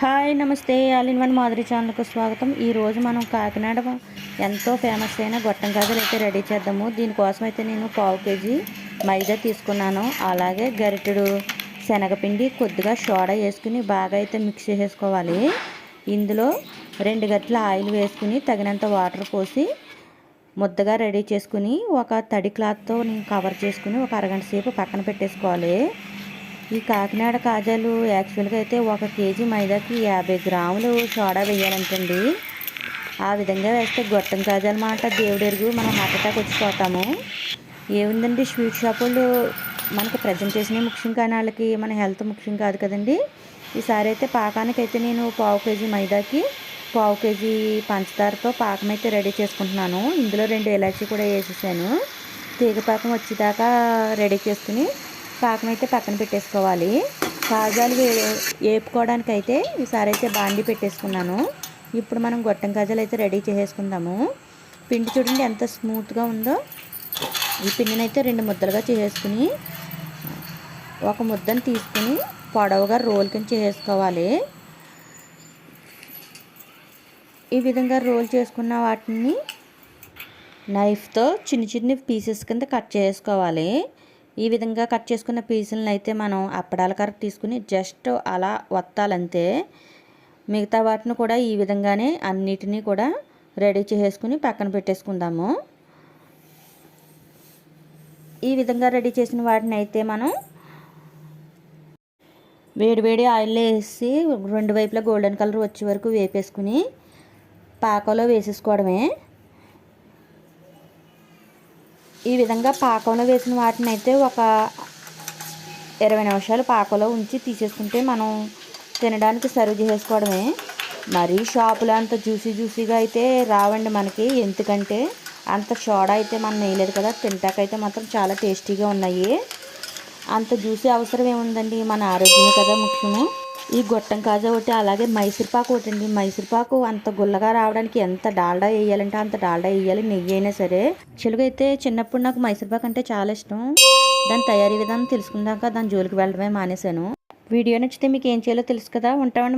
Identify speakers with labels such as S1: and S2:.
S1: Hi నమస్తే. All in one Madhuri ఛానల్కు స్వాగతం. ఈరోజు మనం కాకినాడ ఎంతో ఫేమస్ అయిన గొట్టం గాజులు అయితే రెడీ చేద్దాము. దీనికోసం అయితే నేను పావు కేజీ మైదా తీసుకున్నాను. అలాగే గరిటెడు శనగపిండి కొద్దిగా సోడా వేసుకుని బాగా అయితే మిక్స్ చేసుకోవాలి ఇందులో రెండు గట్ల ఆయిల్ వేసుకుని తగినంత వాటర్ పోసి ముద్దగా రెడీ చేసుకుని ఒక తడి క్లాత్తో నేను కవర్ చేసుకుని ఒక అరగంట సేపు పక్కన పెట్టేసుకోవాలి. ఈ కాకినాడ కాజాలు యాక్చువల్గా అయితే ఒక కేజీ మైదాకి యాభై గ్రాములు సోడా వేయాలంటండి. ఆ విధంగా వేస్తే గొట్టం కాజాలు మాట దేవుడెరుగు మనం హార్ట్ అటాక్ వచ్చిపోతాము. ఏముందండి స్వీట్ షాప్ వాళ్ళు మనకు ప్రజెంటేషన్ ముఖ్యం కానీ వాళ్ళకి మన హెల్త్ ముఖ్యం కాదు కదండి. ఈసారి అయితే పాకానికి అయితే నేను పావు కేజీ మైదాకి పావు కేజీ పంచదారతో పాకం అయితే రెడీ చేసుకుంటున్నాను. ఇందులో రెండు ఇలాచీ కూడా వేసేసాను. తీగ పాకం వచ్చేదాకా రెడీ చేసుకుని పాకం అయితే పక్కన పెట్టేసుకోవాలి. కాజాలు వేపుకోవడానికి అయితే ఈసారి అయితే బాండి పెట్టేసుకున్నాను. ఇప్పుడు మనం గొట్టం కాజాలు అయితే రెడీ చేసేసుకుందాము. పిండి చూడండి ఎంత స్మూత్గా ఉందో. ఈ పిండిని అయితే రెండు ముద్దలుగా చేసేసుకుని ఒక ముద్దను తీసుకుని పొడవుగా రోల్ కింద చేసుకోవాలి ఈ విధంగా రోల్ చేసుకున్న వాటిని నైఫ్తో చిన్న చిన్న పీసెస్ కింద కట్ చేసుకోవాలి ఈ విధంగా కట్ చేసుకున్న పీసులను అయితే మనం అప్పడాల కర్ర తీసుకుని జస్ట్ అలా వత్తాలంతే మిగతా వాటిని కూడా ఈ విధంగానే అన్నిటినీ కూడా రెడీ చేసేసుకుని పక్కన పెట్టేసుకుందాము. ఈ విధంగా రెడీ చేసిన వాటిని అయితే మనం వేడి వేడి ఆయిల్లో వేసి రెండు వైపులా గోల్డెన్ కలర్ వచ్చే వరకు వేపేసుకుని పాకలో వేసేసుకోవడమే. ఈ విధంగా పాకంలో వేసిన వాటిని అయితే ఒక ఇరవై నిమిషాలు పాకలో ఉంచి తీసేసుకుంటే మనం తినడానికి సర్వ్ చేసుకోవడమే మరీ షాపులో అంత జ్యూసీ జ్యూసీగా అయితే రావండి మనకి. ఎందుకంటే అంత సోడా అయితే మనం వేయలేదు కదా తింటాకైతే మాత్రం చాలా టేస్టీగా ఉన్నాయి. అంత జ్యూసీ అవసరం ఏముందండి? మన ఆరోగ్యమే కదా ముఖ్యము. ఈ గొట్టం కాజా ఒకటి అలాగే మైసూర్పాకు ఒకటి అండి మైసూర్పాకు అంత గుల్లగా రావడానికి ఎంత డాల్డా వేయాలంటే అంత డాల్డా వేయాలి నెయ్యి అయినా సరే. చెలుగు అయితే చిన్నప్పుడు నాకు మైసూర్పాకు అంటే చాలా ఇష్టం. దాని తయారీ విధానం తెలుసుకున్నాక దాని జోలికి వెళ్ళడమే మానేశాను. వీడియో నచ్చితే మీకు ఏం చేయాలో తెలుసు కదా? ఉంటామండి.